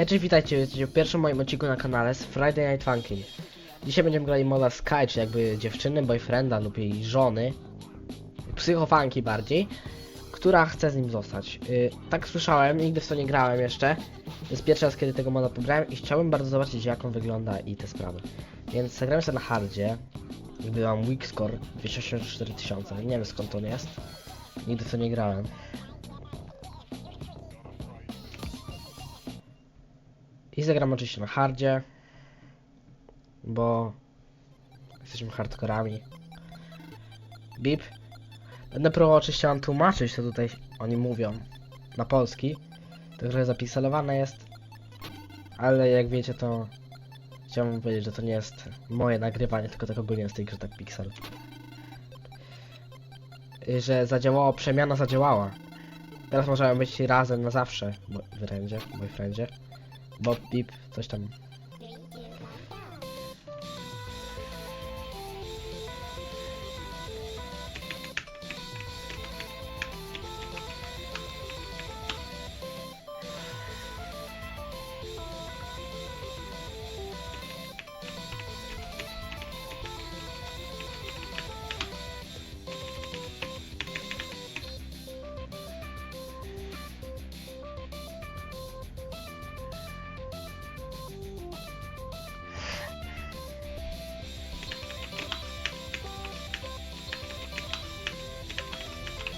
Hej, cześć, witajcie, witajcie w pierwszym moim odcinku na kanale z Friday Night Funkin'. Dzisiaj będziemy grali moda Sky, czyli jakby dziewczyny, boyfrienda lub jej żony, psychofanki bardziej, która chce z nim zostać. Yy, tak słyszałem, nigdy w to nie grałem jeszcze. To jest pierwszy raz, kiedy tego moda pobrałem i chciałbym bardzo zobaczyć, jak on wygląda i te sprawy. Więc zagrałem sobie na hardzie. Jakby mam weak score 284 tysiące, nie wiem skąd on jest. Nigdy w to nie grałem. I zagram oczywiście na hardzie, bo jesteśmy hardkorami. Bip. Będę próbował oczywiście wam tłumaczyć, co tutaj oni mówią na polski. To trochę zapisalowane jest, ale jak wiecie to chciałbym powiedzieć, że to nie jest moje nagrywanie, tylko tak ogólnie w tej grze tak Pixel. Że zadziałała, przemiana zadziałała. Teraz możemy być razem na zawsze, bo, wyrędzie, boyfriendzie. Bob, Bip, coś tam.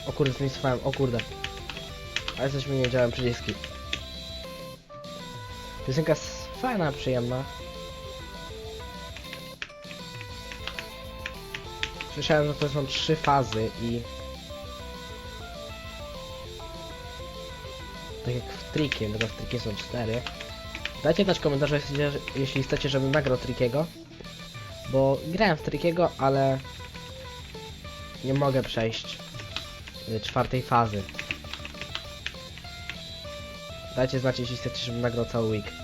O kurde, zmisowałem, o kurde. Ale coś mi nie działają przyciski. Piosenka fajna, przyjemna. Słyszałem, że to są trzy fazy i... Tak jak w trikie, tylko w trikie są cztery. Dajcie znać w komentarzu, jeśli, chcecie, żebym nagrał trikiego. Bo grałem w trikiego, ale... Nie mogę przejść czwartej fazy. Dajcie znać, jeśli chcecie, żebym nagrał cały week.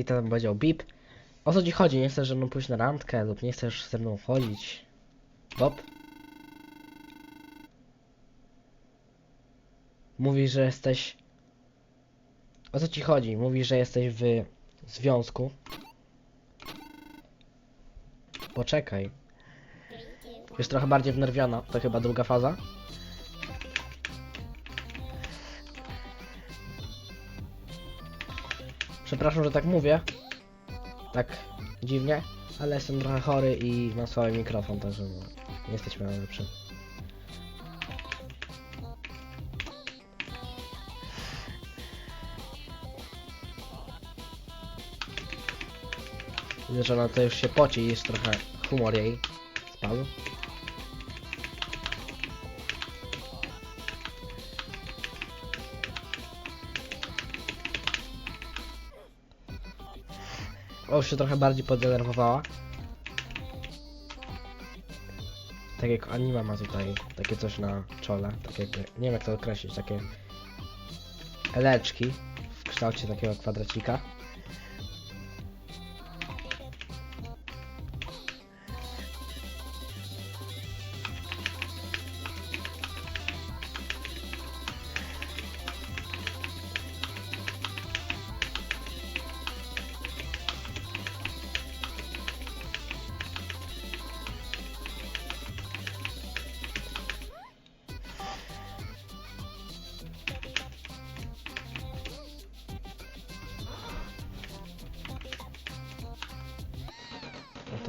I ten powiedział bip. O co ci chodzi? Nie chcesz ze mną pójść na randkę lub nie chcesz ze mną chodzić? Bob? Mówisz, że jesteś... O co ci chodzi? Mówisz, że jesteś w związku. Poczekaj. Jest trochę bardziej wnerwiona. To chyba druga faza. Przepraszam, że tak mówię. Tak dziwnie, ale jestem trochę chory i mam słaby mikrofon, także no, nie jesteśmy najlepszym. Widzę, że ona to już się poci jest trochę humor jej spadł. O, się trochę bardziej podenerwowała. Tak jak anima ma tutaj takie coś na czole, takie, jakby- nie wiem jak to określić, takie eleczki w kształcie takiego kwadracika.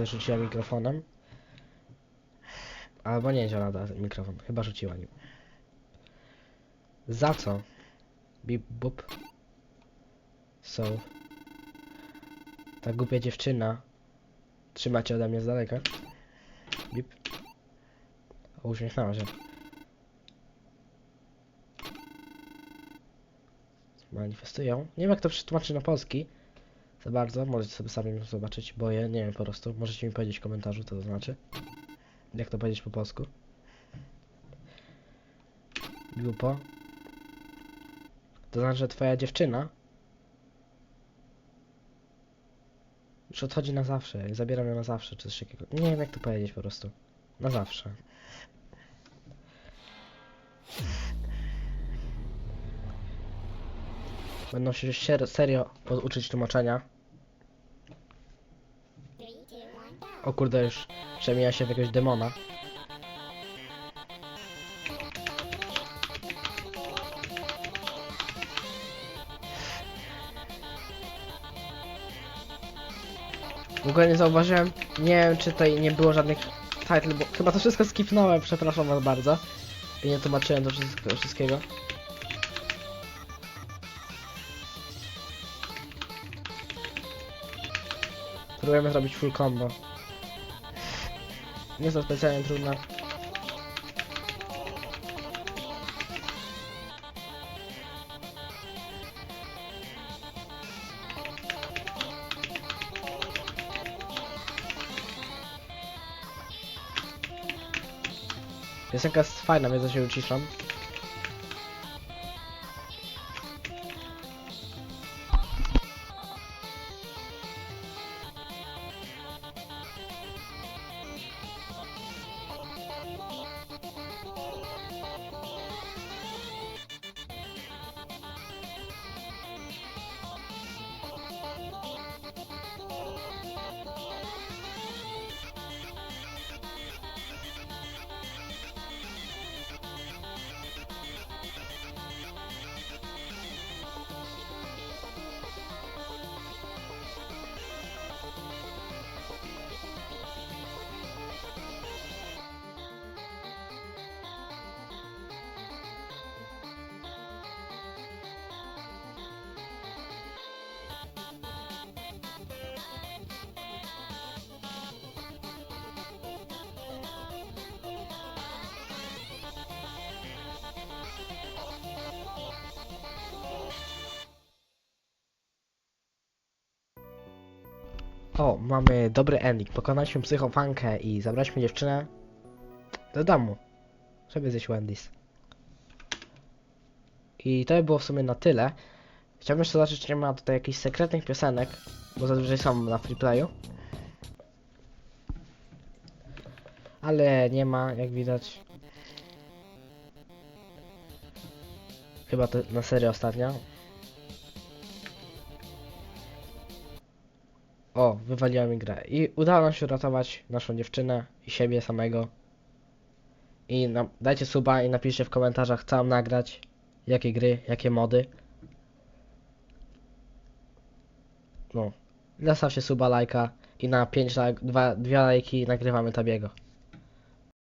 Też rzuciłem mikrofonem. Albo nie działa nadal mikrofon. Chyba rzuciła nim. Za co? Bip bup. So. Ta głupia dziewczyna. Trzymacie ode mnie z daleka. Bip. O, uśmiechnęła się. Manifestują. Nie wiem jak to przetłumaczyć na polski. Za bardzo. Możecie sobie sami zobaczyć. Boję. Nie wiem po prostu. Możecie mi powiedzieć w komentarzu co to znaczy. Jak to powiedzieć po polsku? Grupo. To znaczy, że twoja dziewczyna już odchodzi na zawsze. Zabieram ją na zawsze, czy coś takiego. Nie wiem, jak to powiedzieć po prostu. Na zawsze. Będą się serio uczyć tłumaczenia. O kurde, już przemienia się w jakiegoś demona. W ogóle nie zauważyłem, nie wiem czy tutaj nie było żadnych title, bo chyba to wszystko skipnąłem, przepraszam was bardzo. I nie tłumaczyłem wszystko, wszystkiego. Próbujemy zrobić full combo. Nie to specjalnie trudne. Piosenka jest fajna, więc ja się uciszam. O, mamy dobry ending. Pokonaliśmy psychofankę i zabraliśmy dziewczynę do domu, żeby zjeść Wendy's. I to by było w sumie na tyle. Chciałbym jeszcze zobaczyć, czy nie ma tutaj jakichś sekretnych piosenek, bo zazwyczaj są na freeplayu. Ale nie ma, jak widać. Chyba to na serio ostatnia. O, wywaliła mi grę. I udało nam się uratować naszą dziewczynę i siebie samego. I na, dajcie suba i napiszcie w komentarzach, co mam nagrać, jakie gry, jakie mody. No. Zostawcie suba, lajka i na 5 lajk, 2, 2 lajki nagrywamy tabiego.